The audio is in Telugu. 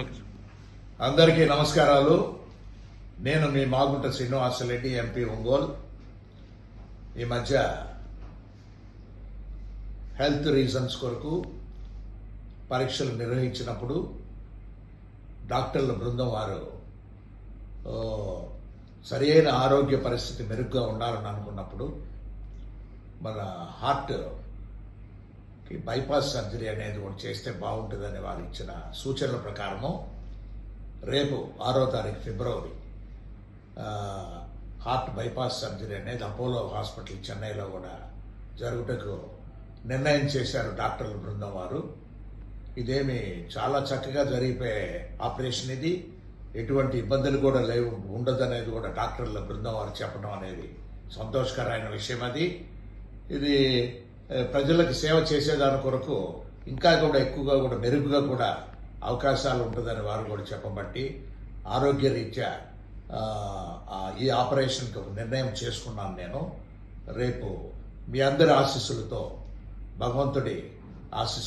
ఓకే అందరికీ నమస్కారాలు. నేను మీ మాగుంట శ్రీనివాసరెడ్డి ఎంపీ ఒంగోలు. ఈ మధ్య హెల్త్ రీజన్స్ కొరకు పరీక్షలు నిర్వహించినప్పుడు డాక్టర్ల బృందం వారు సరి సరియైన ఆరోగ్య పరిస్థితి మెరుగ్గా ఉండాలని అనుకున్నప్పుడు మన హార్ట్ బైపాస్ సర్జరీ అనేది ఒకటి చేస్తే బాగుంటుందని వారు ఇచ్చిన సూచనల ప్రకారము రేపు ఆరో తారీఖు ఫిబ్రవరి హార్ట్ బైపాస్ సర్జరీ అనేది అపోలో హాస్పిటల్ చెన్నైలో కూడా జరుగుటకు నిర్ణయం చేశారు డాక్టర్ల బృందం వారు. ఇదేమి చాలా చక్కగా జరిగిపోయే ఆపరేషన్ ఇది. ఎటువంటి ఇబ్బందులు కూడా లేవు ఉండదనేది కూడా డాక్టర్ల బృందం వారు చెప్పడం అనేది సంతోషకరమైన విషయం అది. ఇది ప్రజలకు సేవ చేసేదాని కొరకు ఇంకా కూడా ఎక్కువగా కూడా మెరుగుగా కూడా అవకాశాలు ఉంటుందని వారు కూడా చెప్పబట్టి ఆరోగ్య రీత్యా ఈ ఆపరేషన్కి ఒక నిర్ణయం చేసుకున్నాను నేను. రేపు మీ అందరి ఆశీస్సులతో భగవంతుడి ఆశీస్సు